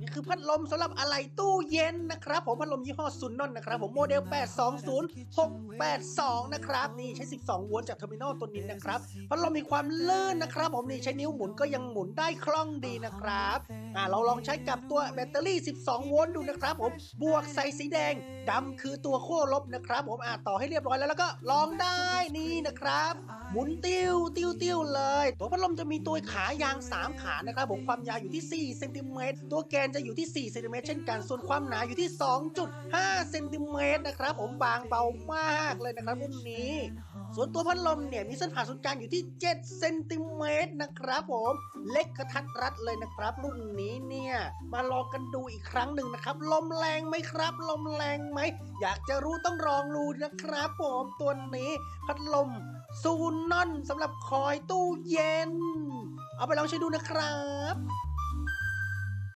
นี่คือพัดลมสำหรับอะไหล่ตู้เย็นนะครับ ผมพัดลมยี่ห้อซุนนอนนะครับ ผมโมเดล 820682 นะครับ นี่ใช้ 12โวลต์จากเทอร์มินอลตัวนี้นะครับ พัดลมมีความลื่นนะครับ ผมนี่ใช้นิ้วหมุนก็ยังหมุนได้คล่องดีนะครับอ่าเราลองใช้กับตัวแบตเตอรี่ 12 โวลต์ดูนะครับผมบวกใส่สีแดงดำคือตัวขั้วลบนะครับ ผมอ่าต่อให้เรียบร้อยแล้วแล้วก็ลองได้นี่ นะครับ หมุนติ้วติ้วติ้วเลย ตัวพัดลมจะมีตัวขายาง 3 ขานะครับผมความยาวอยู่ที่ 4 เซนติเมตร ตัวแกนจะอยู่ที่ 4 เซนติเมตรเช่นกัน ส่วนความหนาอยู่ที่ 2.5 เซนติเมตรนะครับผมบางเบามากเลยนะครับรุ่นนี้ ส่วนตัวพัดลมเนี่ยมีเส้นผ่าศูนย์กลางอยู่ที่ 7 เซนติเมตรนะครับผมเล็กกระทัดรัดเลยนะครับรุ่นนี้เนี่ยมาลองกันดูอีกครั้งหนึ่งนะครับ ลมแรงไหมครับ ลมแรงไหม อยากจะรู้ต้องลองดูนะครับผมตัวนี้พัดลมซูนอนสำหรับคอยตู้เย็น เอาไปลองใช้ดูนะครับ